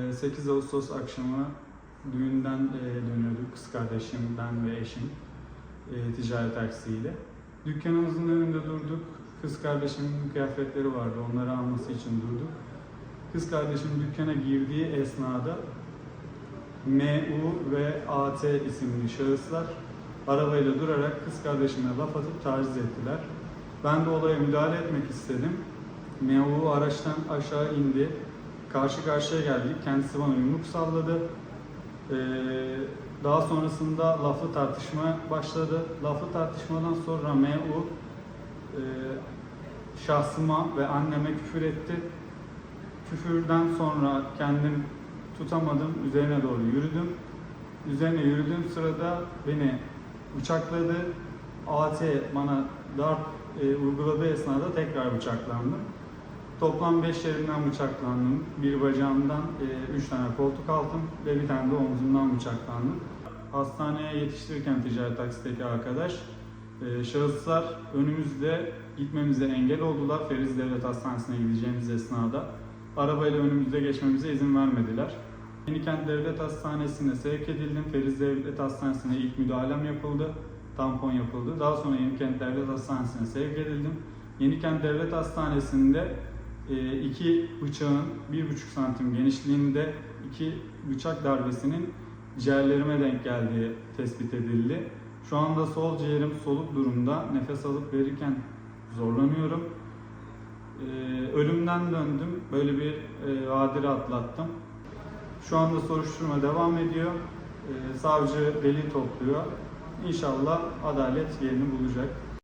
Ee, 8 Ağustos akşamı düğünden e, dönüyorduk kız kardeşim, ben ve eşim e, ticaret taksiyle. Dükkanımızın önünde durduk. Kız kardeşimin kıyafetleri vardı, onları alması için durduk. Kız kardeşim dükkana girdiği esnada MU ve AT isimli şahıslar arabayla durarak kız kardeşime laf atıp taciz ettiler. Ben de olaya müdahale etmek istedim. MU araçtan aşağı indi. Karşı karşıya geldik. Kendisi bana yumruk salladı. Ee, daha sonrasında laflı tartışma başladı. Laflı tartışmadan sonra MU e, şahsıma ve anneme küfür etti. Küfürden sonra kendim tutamadım, üzerine doğru yürüdüm. Üzerine yürüdüğüm sırada beni bıçakladı. AT bana darp e, uyguladığı esnada tekrar bıçaklandım. Toplam 5 yerimden bıçaklandım. Bir bacağımdan 3 tane koltuk altım ve bir tane de omzumdan bıçaklandım. Hastaneye yetiştirirken ticaret taksideki arkadaş e, şahıslar önümüzde gitmemize engel oldular. Feriz Devlet Hastanesi'ne gideceğimiz esnada arabayla önümüzde geçmemize izin vermediler. Yenikent Devlet Hastanesi'ne sevk edildim. Feriz Devlet Hastanesi'ne ilk müdahalem yapıldı. Tampon yapıldı. Daha sonra Yenikent Devlet Hastanesi'ne sevk edildim. Yenikent Devlet Hastanesi'nde e, iki bıçağın bir buçuk santim genişliğinde iki bıçak darbesinin ciğerlerime denk geldiği tespit edildi. Şu anda sol ciğerim soluk durumda. Nefes alıp verirken zorlanıyorum. Ee, ölümden döndüm. Böyle bir e, hadire atlattım. Şu anda soruşturma devam ediyor. Ee, savcı delil topluyor. İnşallah adalet yerini bulacak.